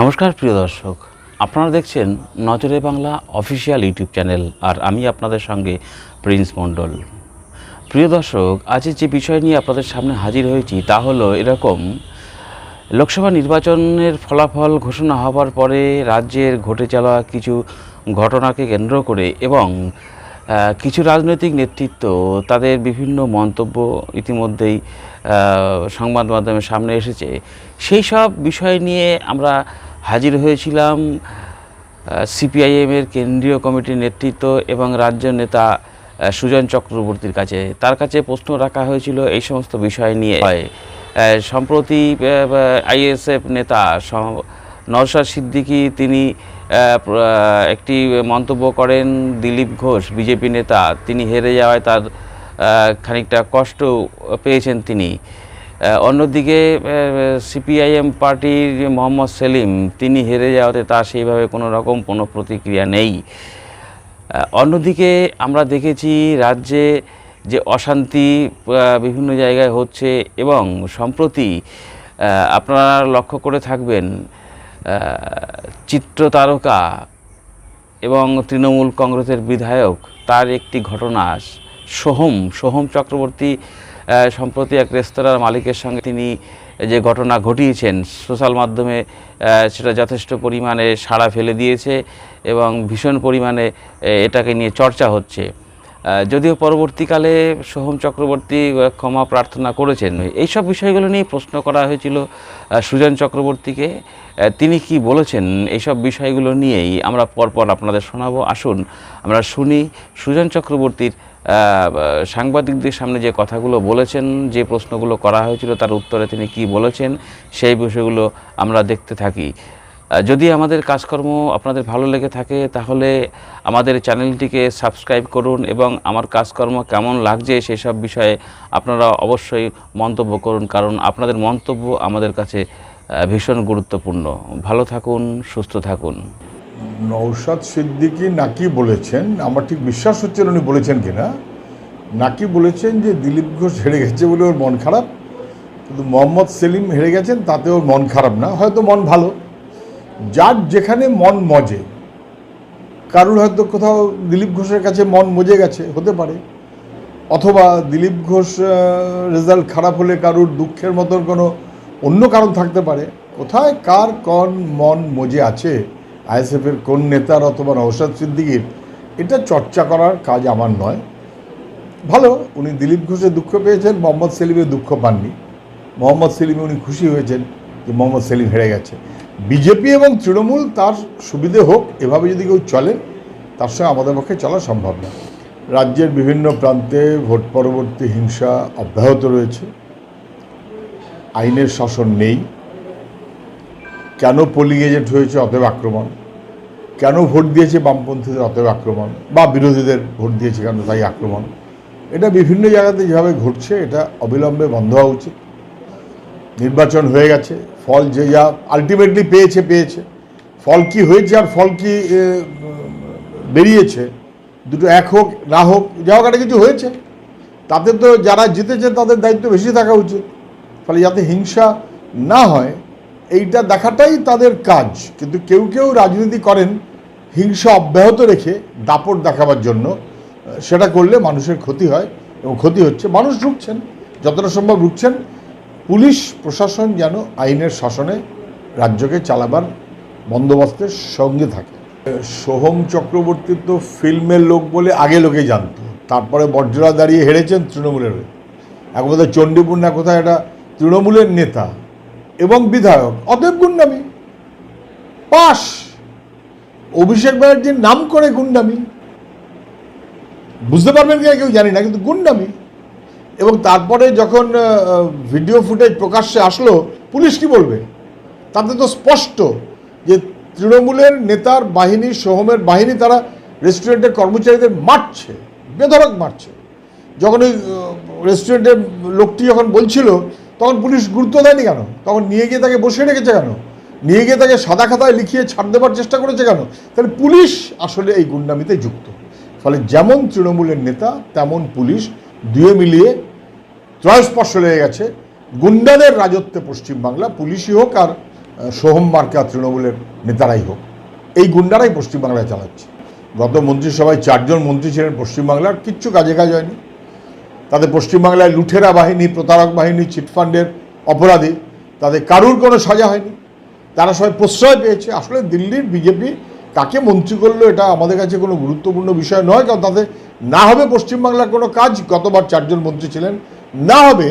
নমস্কার, প্রিয় দর্শক। আপনারা দেখছেন নজরে বাংলা অফিসিয়াল ইউটিউব চ্যানেল আর আমি আপনাদের সঙ্গে প্রিন্স মণ্ডল। প্রিয় দর্শক, আজ যে বিষয় নিয়ে আপনাদের সামনে হাজির হয়েছি তা হলো এরকম, লোকসভা নির্বাচনের ফলাফল ঘোষণা হওয়ার পরে রাজ্যের ঘটে চলা কিছু ঘটনাকে কেন্দ্র করে এবং কিছু রাজনৈতিক নেতৃত্ব তাদের বিভিন্ন মন্তব্য ইতিমধ্যেই সংবাদ মাধ্যমের সামনে এসেছে। সেই সব বিষয় নিয়ে আমরা হাজির হয়েছিলাম সিপিআইএমের কেন্দ্রীয় কমিটির নেতৃত্ব এবং রাজ্য নেতা সুজন চক্রবর্তীর কাছে। তার কাছে প্রশ্ন রাখা হয়েছিল এই সমস্ত বিষয় নিয়ে। সম্প্রতি আইএসএফ নেতা নওশাদ সিদ্দিকী তিনি একটি মন্তব্য করেন, দিলীপ ঘোষ, বিজেপি নেতা, তিনি হেরে যাওয়ায় তার খানিকটা কষ্ট পেয়েছেন তিনি। অন্যদিকে সিপিআইএম পার্টির মোহাম্মদ সেলিম, তিনি হেরে যাওয়াতে তার সেইভাবে কোনো রকম কোনো প্রতিক্রিয়া নেই। অন্যদিকে আমরা দেখেছি রাজ্যে যে অশান্তি বিভিন্ন জায়গায় হচ্ছে এবং সম্প্রতি আপনারা লক্ষ্য করে থাকবেন আহ, চিত্র তারকা এবং তৃণমূল কংগ্রেসের বিধায়ক তার একটি ঘটনা সোহম সোহম চক্রবর্তী সম্প্রতি এক রেস্তোরাঁর মালিকের সঙ্গে তিনি যে ঘটনা ঘটিয়েছেন সোশ্যাল মাধ্যমে সেটা যথেষ্ট পরিমাণে সাড়া ফেলে দিয়েছে এবং ভীষণ পরিমাণে এটাকে নিয়ে চর্চা হচ্ছে। যদিও পরবর্তীকালে সোহম চক্রবর্তী ক্ষমা প্রার্থনা করেছেন। এইসব বিষয়গুলো নিয়ে প্রশ্ন করা হয়েছিল সুজন চক্রবর্তীকে। তিনি কি বলেছেন? এইসব বিষয়গুলো নিয়েই আমরা পরপর আপনাদের শোনাবো। আসুন, আমরা শুনি সুজন চক্রবর্তীর সাংবাদিকদের সামনে যে কথাগুলো বলেছেন, যে প্রশ্নগুলো করা হয়েছিল, তার উত্তরে তিনি কি বলেছেন, সেই বিষয়গুলো আমরা দেখতে থাকি। যদি আমাদের কাজকর্ম আপনাদের ভালো লেগে থাকে, তাহলে আমাদের চ্যানেলটিকে সাবস্ক্রাইব করুন এবং আমার কাজকর্ম কেমন লাগছে সেই সব বিষয়ে আপনারা অবশ্যই মন্তব্য করুন, কারণ আপনাদের মন্তব্য আমাদের কাছে ভীষণ গুরুত্বপূর্ণ। ভালো থাকুন, সুস্থ থাকুন। নৌশাদ সিদ্দিকী নাকি বলেছেন, আমার ঠিক বিশ্বাস হচ্ছে উনি বলেছেন কিনা, নাকি বলেছেন যে দিলীপ ঘোষ হেরে গেছে বলে ওর মন খারাপ, কিন্তু মোহাম্মদ সেলিম হেরে গেছেন তাতে ওর মন খারাপ না, হয়তো মন ভালো। যার যেখানে মন মজে। কারুর হয়তো কোথাও দিলীপ ঘোষের কাছে মন মজে গেছে, হতে পারে। অথবা দিলীপ ঘোষ রেজাল্ট খারাপ হলে কারুর দুঃখের মতন কোনো অন্য কারণ থাকতে পারে। কোথায় কার কোন মন মজে আছে? আইএসএফের কোন নেতার অথবা নৌসাদ সিদ্দিকির? এটা চর্চা করার কাজ আমার নয়। ভালো, উনি দিলীপ ঘোষের দুঃখ পেয়েছেন, মোহাম্মদ সেলিমের দুঃখ পাননি। মোহাম্মদ সেলিমে উনি খুশি হয়েছেন যে মোহাম্মদ সেলিম হেরে গেছে। বিজেপি এবং তৃণমূল তার সুবিধে হোক, এভাবে যদি কেউ চলে, তার সঙ্গে আমাদের পক্ষে চলা সম্ভব না। রাজ্যের বিভিন্ন প্রান্তে ভোট পরবর্তী হিংসা অব্যাহত রয়েছে। আইনের শাসন নেই। কেন পোলিং এজেন্ট হয়েছে অতএব আক্রমণ? কেন ভোট দিয়েছে বামপন্থীদের অতএব আক্রমণ? বা বিরোধীদের ভোট দিয়েছে কেন তাই আক্রমণ? এটা বিভিন্ন জায়গাতে যেভাবে ঘটছে, এটা অবিলম্বে বন্ধ হওয়া উচিত। নির্বাচন হয়ে গেছে। ফল যে যা আলটিমেটলি পেয়েছে পেয়েছে। ফল কি হয়েছে আর ফল কি বেরিয়েছে, দুটো এক হোক, না হোক, যা হোক কিছু হয়েছে। তাতে তো যারা জিতেছে তাদের দায়িত্ব বেশি থাকা উচিত। ফলে যাতে হিংসা না হয়, এইটা দেখাটাই তাদের কাজ। কিন্তু কেউ কেউ রাজনীতি করেন, হিংসা অব্যাহত রেখে দাপট দেখাবার জন্য, সেটা করলে মানুষের ক্ষতি হয় এবং ক্ষতি হচ্ছে। মানুষ রুখছেন, যতটা সম্ভব রুখছেন। পুলিশ প্রশাসন যেন আইনের শাসনে রাজ্যকে চালাবার বন্দোবস্তের সঙ্গে থাকে। সোহম চক্রবর্তী তো ফিল্মের লোক বলে আগে লোকে জানতো। তারপরে বজ্রা দাঁড়িয়ে হেরেছেন তৃণমূলের এখন বোধহয় চণ্ডীপুর না কোথায় একটা তৃণমূলের নেতা এবং বিধায়ক, অতএব গুন্ডামি। পাশ। অভিষেক ব্যানার্জির নাম করে গুন্ডামি। বুঝতে পারবেন কিনা কেউ জানি না, কিন্তু গুন্ডামি। এবং তারপরে যখন ভিডিও ফুটেজ প্রকাশ্যে আসলো, পুলিশ কি বলবে? তাতে তো স্পষ্ট যে তৃণমূলের নেতার বাহিনী, সোহমের বাহিনী তারা রেস্টুরেন্টের কর্মচারীদের মারছে বেধরক মারছে। যখন ওই রেস্টুরেন্টের লোকটি যখন বলছিল, তখন পুলিশ গুরুত্ব দেয়নি কেন? তখন নিয়ে গিয়ে তাকে বসে রেখেছে কেন? নিয়ে গিয়ে তাকে সাদা খাতায় লিখিয়ে ছাড় দেবার চেষ্টা করেছে কেন? তাহলে পুলিশ আসলে এই গুন্ডামিতে যুক্ত। ফলে যেমন তৃণমূলের নেতা, তেমন পুলিশ দুয়ে মিলিয়ে ত্রয়স্পর্শ লেগে গেছে। গুন্ডাদের রাজত্বে পশ্চিমবাংলা, পুলিশই হোক আর সোহম মার্কা তৃণমূলের নেতারাই হোক, এই গুন্ডারাই পশ্চিমবাংলায় চালাচ্ছে। গত মন্ত্রিসভায় চারজন মন্ত্রী ছিলেন পশ্চিমবাংলার, কিচ্ছু কাজে কাজ হয়নি। তাদের পশ্চিমবাংলায় লুঠেরা বাহিনী, প্রতারক বাহিনী চিটফান্ডের অপরাধী, তাদের কারুর কোনো সাজা হয়নি। তারা সবাই প্রশ্রয় পেয়েছে। আসলে দিল্লির বিজেপি কাকে মন্ত্রী করল, এটা আমাদের কাছে কোনো গুরুত্বপূর্ণ বিষয় নয়, কারণ তাদের না হবে পশ্চিমবাংলার কোনো কাজ, গতবার চারজন মন্ত্রী ছিলেন, না হবে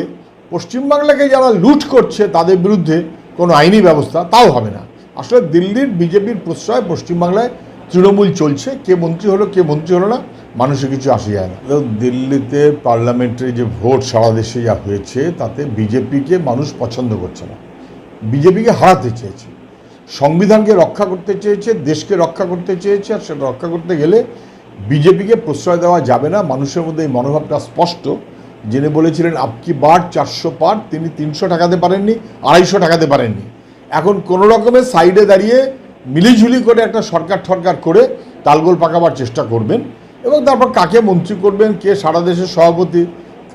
পশ্চিমবাংলাকে যারা লুট করছে তাদের বিরুদ্ধে কোনো আইনি ব্যবস্থা, তাও হবে না। আসলে দিল্লির বিজেপির প্রশ্রয় পশ্চিমবাংলায় তৃণমূল চলছে, কে মন্ত্রী হলো, কে মন্ত্রী হলো না, মানুষের কিছু আসে যায় না। দিল্লিতে পার্লামেন্টারি যে ভোট সারা দেশে যা হয়েছে, তাতে বিজেপিকে মানুষ পছন্দ করছে না। বিজেপিকে হারাতে চেয়েছে। সংবিধানকে রক্ষা করতে চেয়েছে, দেশকে রক্ষা করতে চেয়েছে, আর সেটা রক্ষা করতে গেলে বিজেপিকে প্রশ্রয় দেওয়া যাবে না। মানুষের মধ্যে এই মনোভাবটা স্পষ্ট। যিনি বলেছিলেন আপকি বার চারশো পার? তিনি তিনশো টাকাতে পারেননি, আড়াইশো টাকাতে পারেননি। এখন কোনো রকমের সাইডে দাঁড়িয়ে মিলিঝুলি করে একটা সরকার ঠরকার করে তালগোল পাকাবার চেষ্টা করবেন এবং তারপর কাকে মন্ত্রী করবেন, কে সারা দেশের সভাপতি,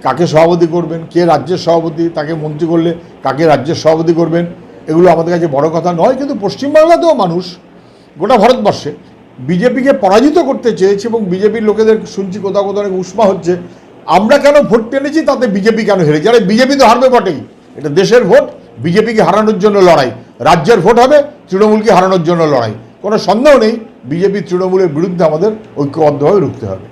কাকে সভাপতি করবেন, কে রাজ্যের সভাপতি, তাকে মন্ত্রী করলে কাকে রাজ্যের সভাপতি করবেন, এগুলো আমাদের কাছে বড় কথা নয়। কিন্তু পশ্চিমবাংলাতেও মানুষ গোটা ভারতবর্ষে বিজেপিকে পরাজিত করতে চেয়েছে এবং বিজেপির লোকেদের শুনছি কোথাও কোথাও অনেক উষ্মা হচ্ছে, আমরা কেন ভোট টেনেছি তাতে বিজেপি কেন হেরেছি? আরে বিজেপি তো হারবে বটেই। এটা দেশের ভোট, বিজেপিকে হারানোর জন্য লড়াই। রাজ্যের ভোট হবে, তৃণমূলকে হারানোর জন্য লড়াই। কোনো সন্দেহ নেই, বিজেপি তৃণমূলের বিরুদ্ধে আমাদের ঐক্যবদ্ধভাবে রুখতে হবে।